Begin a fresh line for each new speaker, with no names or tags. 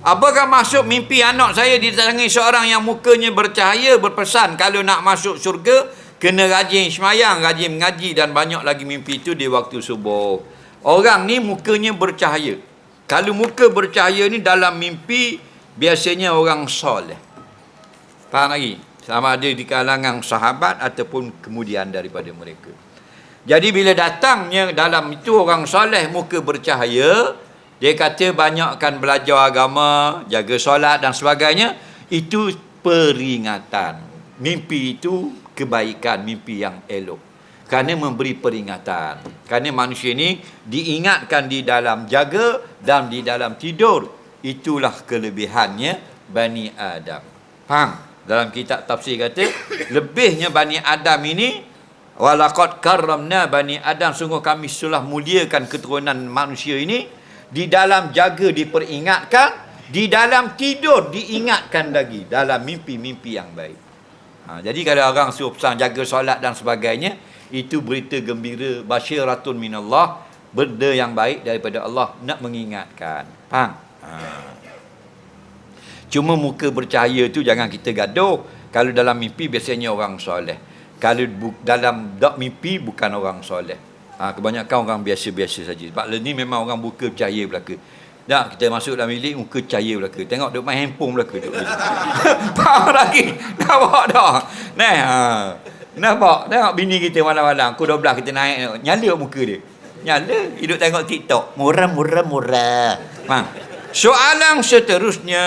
Apakah masuk mimpi anak saya didatangi seorang yang mukanya bercahaya berpesan kalau nak masuk syurga kena rajin semayang, rajin mengaji dan banyak lagi mimpi itu di waktu subuh. Orang ni mukanya bercahaya. Kalau muka bercahaya ni dalam mimpi biasanya orang soleh. Faham lagi? Sama ada di kalangan sahabat ataupun kemudian daripada mereka. Jadi bila datangnya dalam itu orang soleh muka bercahaya, dia kata banyakkan belajar agama, jaga solat dan sebagainya. Itu peringatan. Mimpi itu kebaikan, mimpi yang elok. Kerana memberi peringatan. Kerana manusia ini diingatkan di dalam jaga dan di dalam tidur. Itulah kelebihannya Bani Adam. Faham? Dalam kitab tafsir kata, lebihnya Bani Adam ini Walaqad karramna bani Adam sungguh kami sudah muliakan keturunan manusia ini di dalam jaga diperingatkan di dalam tidur diingatkan lagi dalam mimpi-mimpi yang baik. Ha, jadi kalau orang suruh pesan jaga solat dan sebagainya itu berita gembira basyiratun minallah benda yang baik daripada Allah nak mengingatkan. Faham? Ha. Cuma muka bercahaya tu jangan kita gaduh. Kalau dalam mimpi biasanya orang soleh kalau bu, dalam dak mimpi bukan orang soleh. Ha, kebanyakan orang biasa-biasa saja. Sebab ni memang orang buka cahaya belaka. Dah kita masuk dalam bilik muka cahaya belaka. Tengok duk main handphone belaka duk. Faham lagi? Nampak dah. Nah, ha. Nampak? Tengok bini kita malam-malam. Pukul 12 kita naik. Nyala muka dia. Nyala. Hidup tengok TikTok. Murah, murah, murah. Ha. Soalan seterusnya.